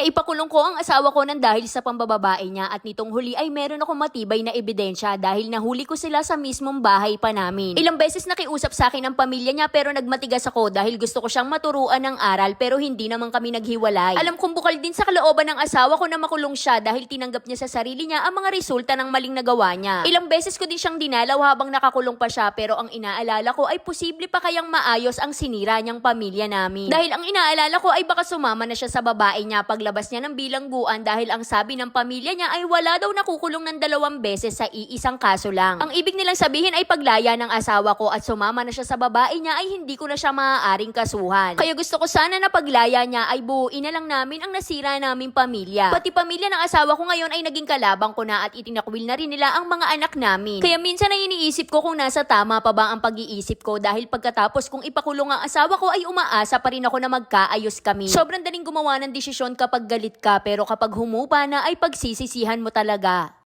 Naipakulong ko ang asawa ko ng dahil sa pambababae niya at nitong huli ay meron akong matibay na ebidensya dahil nahuli ko sila sa mismong bahay pa namin. Ilang beses nakiusap sa akin ang pamilya niya pero nagmatigas ako dahil gusto ko siyang maturuan ng aral pero hindi naman kami naghiwalay. Alam kong bukal din sa kalooban ng asawa ko na makulong siya dahil tinanggap niya sa sarili niya ang mga resulta ng maling nagawa niya. Ilang beses ko din siyang dinalaw habang nakakulong pa siya pero ang inaalala ko ay posible pa kayang maayos ang sinira niyang pamilya namin. Dahil ang inaalala ko ay baka sumama na siya sa babae niya paglabas niya ng bilangguan dahil ang sabi ng pamilya niya ay wala daw nakukulong ng dalawang beses sa iisang kaso lang. Ang ibig nilang sabihin ay paglaya ng asawa ko at sumama na siya sa babae niya ay hindi ko na siya maaaring kasuhan. Kaya gusto ko sana na paglaya niya ay buuin na lang namin ang nasira naming pamilya. Pati pamilya ng asawa ko ngayon ay naging kalabang ko na at itinakwil na rin nila ang mga anak namin. Kaya minsan ay iniisip ko kung nasa tama pa ba ang pag-iisip ko dahil pagkatapos kung ipakulong ang asawa ko ay umaasa pa rin ako na magkaayos kami. Sobrang daling gumawa ng desisyon kapag galit ka pero kapag humupa na ay pagsisisihan mo talaga.